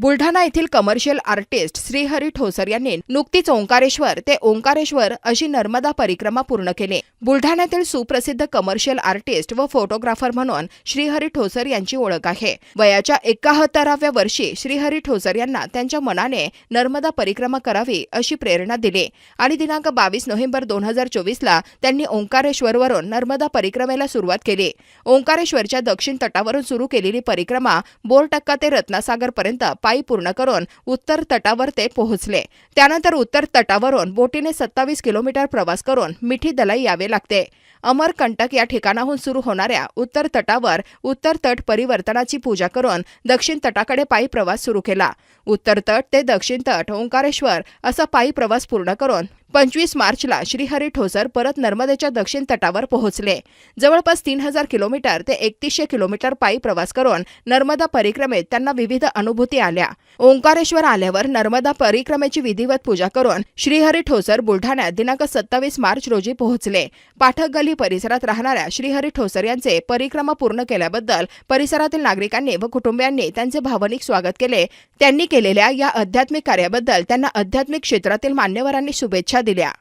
बुलढाणा येथील commercial artist Shrihari Thosar यांनी नुकतीच ओंकारेश्वर ते ओंकारेश्वर अशी नर्मदा परिक्रमा पूर्ण केली. बुलढाण्यातील सुप्रसिद्ध कमर्शियल आर्टिस्ट व फोटोग्राफर म्हणून श्रीहरी ठोसर यांची ओळख आहे. वयाच्या एकाहत्तराव्या वर्षी श्रीहरी ठोसर यांना त्यांच्या मनाने नर्मदा परिक्रमा करावी अशी प्रेरणा दिली आणि दिनांक बावीस नोव्हेंबर दोन हजार चोवीसला त्यांनी ओंकारेश्वरवरून नर्मदा परिक्रमेला सुरुवात केली. ओंकारेश्वरच्या दक्षिण तटावरून सुरू केलेली परिक्रमा बोरटक्का ते रत्नासागरपर्यंत पायी पूर्ण करून उत्तर तटावर ते पोहोचले. त्यानंतर उत्तर तटावरून बोटीने सत्तावीस किलोमीटर प्रवास करून मिठी दलाई यावे लागते. अमरकंटक या ठिकाणाहून सुरू होणाऱ्या उत्तर तटावर उत्तर तट परिवर्तनाची पूजा करून दक्षिण तटाकडे पायी प्रवास सुरू केला. उत्तर तट ते दक्षिण तट ओंकारेश्वर असा पायी प्रवास पूर्ण करून पंचवीस मार्चला श्रीहरी ठोसर परत नर्मदेच्या दक्षिण तटावर पोहोचले. जवळपास तीन हजार किलोमीटर ते एकतीसशे किलोमीटर पायी प्रवास करून नर्मदा परिक्रमेत त्यांना विविध अनुभूती आल्या. ओंकारेश्वर आल्यावर नर्मदा परिक्रमेची विधिवत पूजा करून श्रीहरी ठोसर बुलढाण्यात दिनांक सत्तावीस मार्च रोजी पोहोचले. पाठक गली परिसरात राहणाऱ्या श्रीहरी ठोसर यांचे परिक्रमा पूर्ण केल्याबद्दल परिसरातील नागरिकांनी व कुटुंबियांनी त्यांचे भावनिक स्वागत केले. त्यांनी केलेल्या या आध्यात्मिक कार्याबद्दल त्यांना आध्यात्मिक क्षेत्रातील मान्यवरांनी शुभेच्छा दिल्या.